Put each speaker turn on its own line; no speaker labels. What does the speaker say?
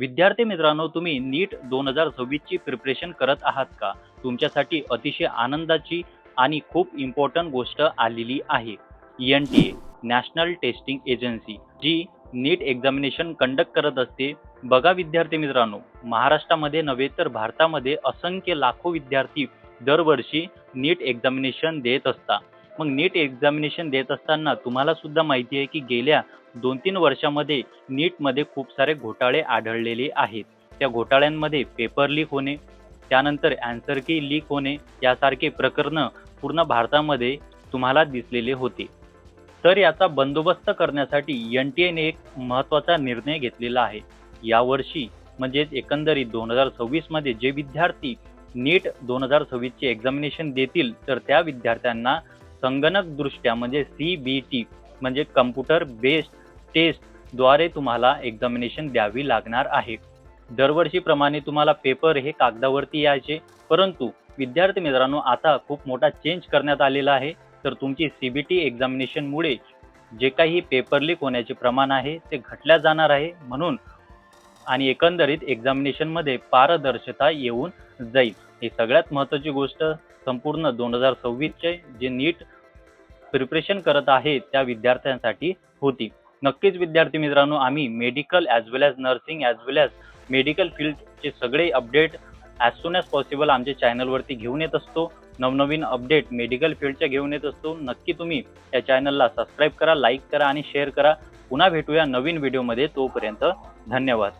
विद्यार्थी मित्रांनो तुम्ही नीट दोन हजार सव्वीसची प्रिपरेशन करत आहात का? तुमच्यासाठी अतिशय आनंदाची आणि खूप इम्पॉर्टंट गोष्ट आलेली आहे. N T A national testing agency G NEET examination conduct करत असते. बघा विद्यार्थी मित्रांनो महाराष्ट्रामध्ये नव्हे तर भारतामध्ये असंख्य लाखो विद्यार्थी दरवर्षी नीट एक्झामिनेशन देत असतात. मग नीट एक्झामिनेशन देत असताना तुम्हाला सुद्धा माहिती आहे की गेल्या दोन तीन वर्षामध्ये नीटमध्ये खूप सारे घोटाळे आढळलेले आहेत. त्या घोटाळ्यांमध्ये पेपर लीक होणे त्यानंतर अँसर की लीक होणे यासारखे प्रकरणं पूर्ण भारतामध्ये तुम्हाला दिसलेले होते. तर याचा बंदोबस्त करण्यासाठी एन टी एने एक महत्त्वाचा निर्णय घेतलेला आहे. यावर्षी म्हणजेच एकंदरीत दोन हजार सव्वीसमध्ये जे विद्यार्थी नीट दोन हजार सव्वीसचे एक्झामिनेशन देतील तर त्या विद्यार्थ्यांना संगणकदृष्ट्या म्हणजे सी बी टी म्हणजे कम्प्युटर बेस्ड टेस्टद्वारे तुम्हाला एक्झामिनेशन द्यावी लागणार आहे. दरवर्षीप्रमाणे तुम्हाला पेपर हे कागदावरती यायचे परंतु विद्यार्थी मित्रांनो आता खूप मोठा चेंज करण्यात आलेला आहे. तर तुमची सी बी टी एक्झामिनेशनमुळे जे काही पेपर लीक होण्याचे प्रमाण आहे ते घटल्या जाणार आहे. म्हणून आणि एकंदरीत एक्झामिनेशनमध्ये पारदर्शकता येऊन जाईल. ही सगळ्यात महत्त्वाची गोष्ट संपूर्ण दोन हजार सव्वीसचे जे नीट प्रिपरेशन करत आहे त्या विद्यार्थ्यांसाठी होती. नक्कीच विद्यार्थी मित्रांनो आम्ही medical as well as nursing as well as medical फील्डचे सगळे update as soon as possible आमच्या चॅनलवरती घेऊन येत असतो. नवनवीन अपडेट मेडिकल फील्डच्या घेऊन येत असतो. नक्की तुम्ही या चॅनलला सबस्क्राईब करा लाईक करा आणि शेअर करा. पुन्हा भेटूया नवीन व्हिडिओमध्ये तोपर्यंत धन्यवाद.